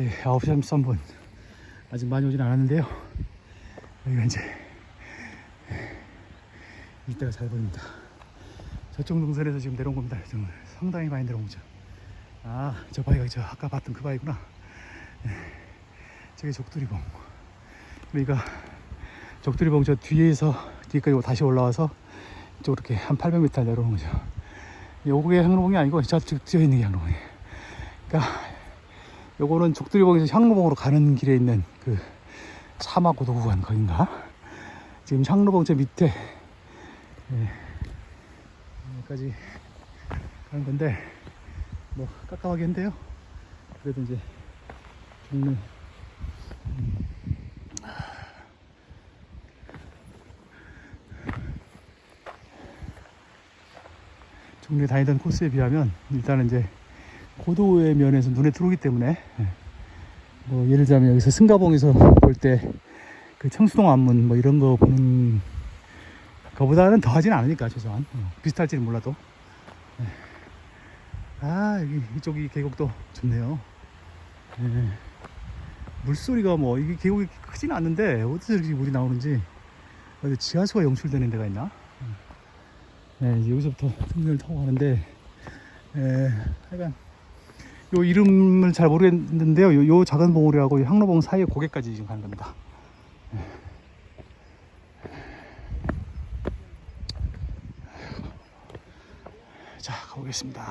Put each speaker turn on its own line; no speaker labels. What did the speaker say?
네, 9시 33분. 아직 많이 오진 않았는데요. 여기가 이제 이때가 잘 보입니다. 저쪽 능선에서 지금 내려온 겁니다. 지금 상당히 많이 내려온 거죠. 아저 바위가 저 아까 봤던 그 바위구나. 네. 저게 적두리봉. 우리가 적두리봉 저 뒤에서 뒤까지 다시 올라와서 이쪽으로 이렇게 한 800m 내려오는 거죠. 요게 향로봉이 아니고 저쪽 뒤에 있는 게 향로봉이에요. 그러니까 요거는 족두리봉에서 향로봉으로 가는 길에 있는 그 사막 고도 구간 거긴가? 지금 향로봉 저 밑에 예, 여기까지 가는 건데 뭐 깜깜하겠는데요? 그래도 이제 종로 종로에 다니던 코스에 비하면 일단은 이제 고도의 면에서 눈에 들어오기 때문에 예. 뭐 예를 들자면 여기서 승가봉에서 볼 때 그 청수동 안문 뭐 이런 거 보는 거보다는 더하진 않으니까 최소한 어, 비슷할지는 몰라도 예. 아 여기 이쪽이 계곡도 좋네요 예. 물소리가 뭐 이게 계곡이 크진 않는데 어디서 이렇게 물이 나오는지 어디 지하수가 용출되는 데가 있나 네, 이제 여기서부터 등산을 타고 가는데 에, 하여간 요 이름을 잘 모르겠는데요. 요, 요 작은 봉우리하고 이 항로봉 사이에 고개까지 지금 가는 겁니다. 예. 자, 가보겠습니다.